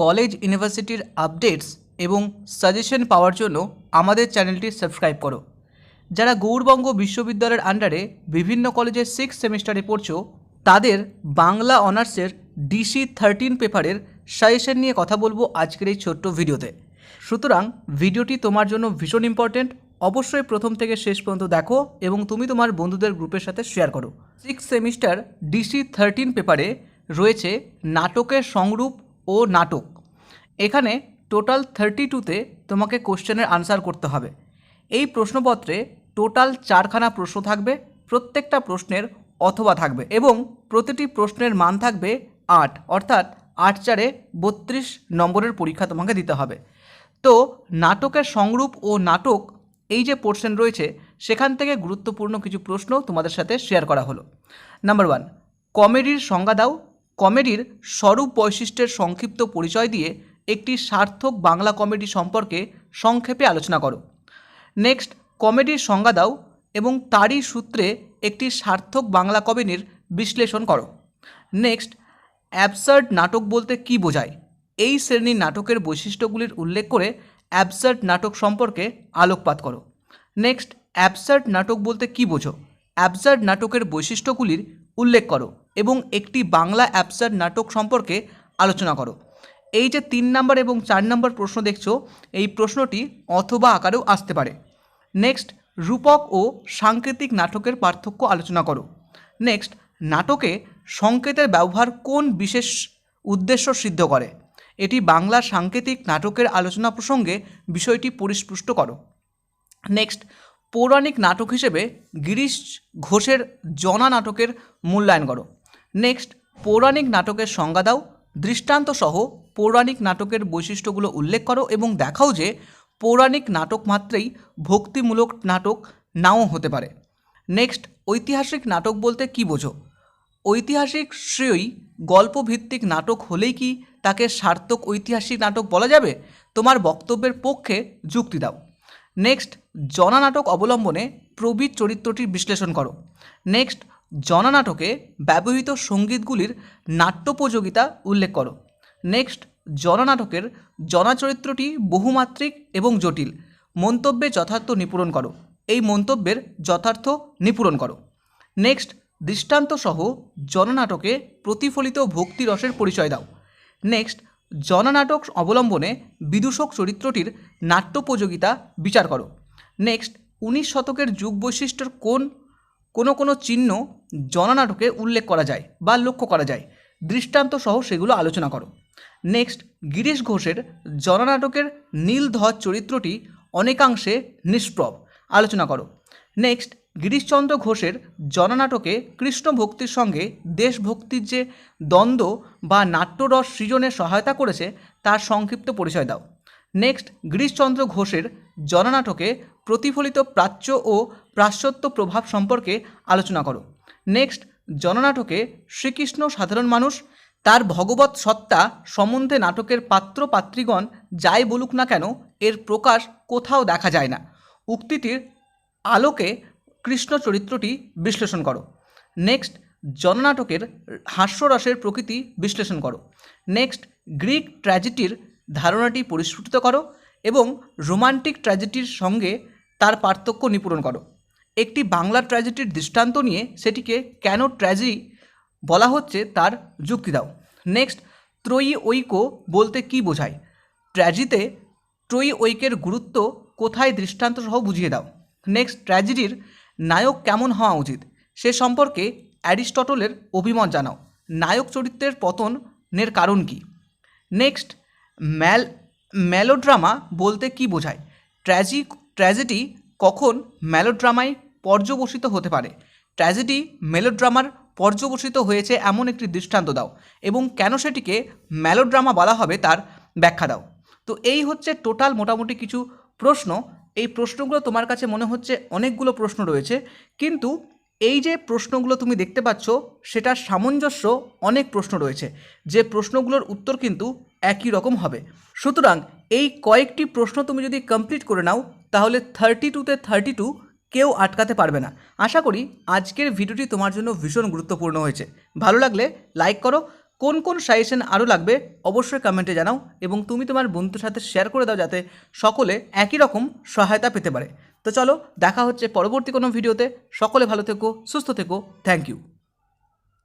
College ইউনিভার্সিটির updates এবং suggestion পাওয়ার জন্য আমাদের চ্যানেলটি সাবস্ক্রাইব করো। যারা গৌরবঙ্গ বিশ্ববিদ্যালয়ের আন্ডারে বিভিন্ন কলেজে সিক্স সেমিস্টারে পড়ছো, তাদের বাংলা অনার্সের ডিসি থার্টিন পেপারের সাজেশন নিয়ে কথা বলব আজকের এই ছোট্ট ভিডিওতে। সুতরাং ভিডিওটি তোমার জন্য ভীষণ ইম্পর্ট্যান্ট অবশ্যই প্রথম থেকে শেষ পর্যন্ত দেখো এবং তুমি তোমার বন্ধুদের গ্রুপের সাথে শেয়ার করো। সিক্স সেমিস্টার ডিসি থার্টিন পেপারে রয়েছে নাটকের সংরূপ ও নাটক। এখানে টোটাল থার্টি টুতে তোমাকে কোশ্চেনের আনসার করতে হবে। এই প্রশ্নপত্রে টোটাল চারখানা প্রশ্ন থাকবে, প্রত্যেকটা প্রশ্নের অথবা থাকবে এবং প্রতিটি প্রশ্নের মান থাকবে আট, অর্থাৎ আট চারে বত্রিশ নম্বরের পরীক্ষা তোমাকে দিতে হবে। তো নাটকের সংরূপ ও নাটক, এই যে পোর্শন রয়েছে, সেখান থেকে গুরুত্বপূর্ণ কিছু প্রশ্ন তোমাদের সাথে শেয়ার করা হলো। নাম্বার ওয়ান কমেডির সংজ্ঞা দাও কমেডির স্বরূপ বৈশিষ্ট্যের সংক্ষিপ্ত পরিচয় দিয়ে একটি সার্থক বাংলা কমেডি সম্পর্কে সংক্ষেপে আলোচনা করো। নেক্সট, কমেডির সংজ্ঞা দাও এবং তারই সূত্রে একটি সার্থক বাংলা কমেডির বিশ্লেষণ করো। নেক্সট, অ্যাবসার্ড নাটক বলতে কী বোঝায়? এই শ্রেণির নাটকের বৈশিষ্ট্যগুলির উল্লেখ করে অ্যাবসার্ড নাটক সম্পর্কে আলোকপাত করো। নেক্সট, অ্যাবসার্ড নাটক বলতে কী বোঝো? অ্যাবসার্ড নাটকের বৈশিষ্ট্যগুলির উল্লেখ করো। এবং একটি বাংলা অ্যাপসার নাটক সম্পর্কে আলোচনা করো। এই যে তিন নাম্বার এবং চার নাম্বার প্রশ্ন দেখছ, এই প্রশ্নটি অথবা আকারেও আসতে পারে। নেক্সট রূপক ও সাংকেতিক নাটকের পার্থক্য আলোচনা করো। নেক্সট নাটকে সংকেতের ব্যবহার কোন বিশেষ উদ্দেশ্য সিদ্ধ করে? এটি বাংলা সাংকেতিক নাটকের আলোচনা প্রসঙ্গে বিষয়টি পরিস্পুষ্ট করো। নেক্সট পৌরাণিক নাটক হিসেবে গিরিশ ঘোষের জনা নাটকের মূল্যায়ন করো। নেক্সট পৌরাণিক নাটকের সংজ্ঞা দাও দৃষ্টান্ত সহ পৌরাণিক নাটকের বৈশিষ্ট্যগুলো উল্লেখ করো এবং দেখাও যে পৌরাণিক নাটক মাত্রেই ভক্তিমূলক নাটক নাও হতে পারে। নেক্সট ঐতিহাসিক নাটক বলতে কী বোঝো? ঐতিহাসিক শ্রেয়ই গল্পভিত্তিক নাটক হলেই কি তাকে সার্থক ঐতিহাসিক নাটক বলা যাবে? তোমার বক্তব্যের পক্ষে যুক্তি দাও। নেক্সট জনানাটক অবলম্বনে প্রবীর চরিত্রটির বিশ্লেষণ করো। নেক্সট জনানাটকে ব্যবহৃত সঙ্গীতগুলির নাট্যোপযোগিতা উল্লেখ করো। নেক্সট, জননাটকের জনাচরিত্রটি বহুমাত্রিক এবং জটিল। মন্তব্যে যথার্থ নিপূরণ করো। এই মন্তব্যের যথার্থ নিপূরণ করো। নেক্সট দৃষ্টান্ত সহ জননাটকে প্রতিফলিত ভক্তিরসের পরিচয় দাও। নেক্সট, জননাটক অবলম্বনে বিদূষক চরিত্রটির নাট্যোপযোগিতা বিচার করো। নেক্সট, উনিশ শতকের যুগ বৈশিষ্ট্যের কোন কোনো কোনো চিহ্ন জননাটকে উল্লেখ করা যায় বা লক্ষ্য করা যায়। দৃষ্টান্ত সহ সেগুলো আলোচনা করো। নেক্সট, গিরিশ ঘোষের জননাটকের নীলধ্বজ চরিত্রটি অনেকাংশে নিষ্প্রভ। আলোচনা করো। নেক্সট, গিরিশচন্দ্র ঘোষের জননাটকে কৃষ্ণ ভক্তির সঙ্গে দেশভক্তির যে দ্বন্দ্ব বা নাট্যরস সৃজনে সহায়তা করেছে, তার সংক্ষিপ্ত পরিচয় দাও। নেক্সট গিরিশচন্দ্র ঘোষের জননাটকে প্রতিফলিত প্রাচ্য ও পাশ্চাত্য প্রভাব সম্পর্কে আলোচনা করো। নেক্সট জননাটকে শ্রীকৃষ্ণ সাধারণ মানুষ, তার ভগবত সত্তা সম্বন্ধে নাটকের পাত্র পাত্রীগণ যাই বলুক না কেন, এর প্রকাশ কোথাও দেখা যায় না। উক্তিটির আলোকে কৃষ্ণ চরিত্রটি বিশ্লেষণ করো। নেক্সট জননাটকের হাস্যরসের প্রকৃতি বিশ্লেষণ করো। নেক্সট গ্রিক ট্র্যাজেডির ধারণাটি পরিস্ফুটিত করো এবং রোমান্টিক ট্র্যাজেডির সঙ্গে তার পার্থক্য নিপূরণ করো। একটি বাংলা ট্র্যাজেডির দৃষ্টান্ত নিয়ে সেটিকে কেন ট্র্যাজেডি বলা হচ্ছে তার যুক্তি দাও। নেক্সট, ত্রয়ী ঐক্য বলতে কি বোঝায়? ট্র্যাজিতে ত্রয়ী ঐক্যের গুরুত্ব কোথায় দৃষ্টান্ত সহ বুঝিয়ে দাও। নেক্সট, ট্র্যাজেডির নায়ক কেমন হওয়া উচিত? সে সম্পর্কে অ্যারিস্টটলের অভিমত জানাও। নায়ক চরিত্রের পতনের কারণ কি? নেক্সট ম্যাল ম্যালোড্রামা বলতে কি বোঝায়? ট্র্যাজিক ট্র্যাজেডি কখন ম্যালোড্রামায় পর্যবসিত হতে পারে? ট্র্যাজেডি মেলোড্রামার পর্যবসিত হয়েছে এমন একটি দৃষ্টান্ত দাও এবং কেন সেটিকে ম্যালোড্রামা বলা হবে তার ব্যাখ্যা দাও। তো এই হচ্ছে টোটাল মোটামুটি কিছু প্রশ্ন। এই প্রশ্নগুলো তোমার কাছে মনে হচ্ছে অনেকগুলো প্রশ্ন রয়েছে, কিন্তু এই যে প্রশ্নগুলো তুমি দেখতে পাচ্ছ, সেটার সামঞ্জস্য অনেক প্রশ্ন রয়েছে। যে প্রশ্নগুলোর উত্তর কিন্তু একই রকম হবে। সুতরাং এই কয়েকটি প্রশ্ন তুমি যদি কমপ্লিট করে নাও, তাহলে থার্টি টুতে থার্টি টু কেউ আটকাতে পারবে না। আশা করি আজকের ভিডিওটি তোমার জন্য ভীষণ গুরুত্বপূর্ণ হয়েছে। ভালো লাগলে লাইক করো। কোন কোন সাজেশন আরও লাগবে, অবশ্যই কমেন্টে জানাও। এবং তুমি তোমার বন্ধুর সাথে শেয়ার করে দাও যাতে সকলে একই রকম সহায়তা পেতে পারে। তো চলো দেখা হচ্ছে পরবর্তী কোনো ভিডিওতে। সকলে ভালো থেকো সুস্থ থেকো। Thank you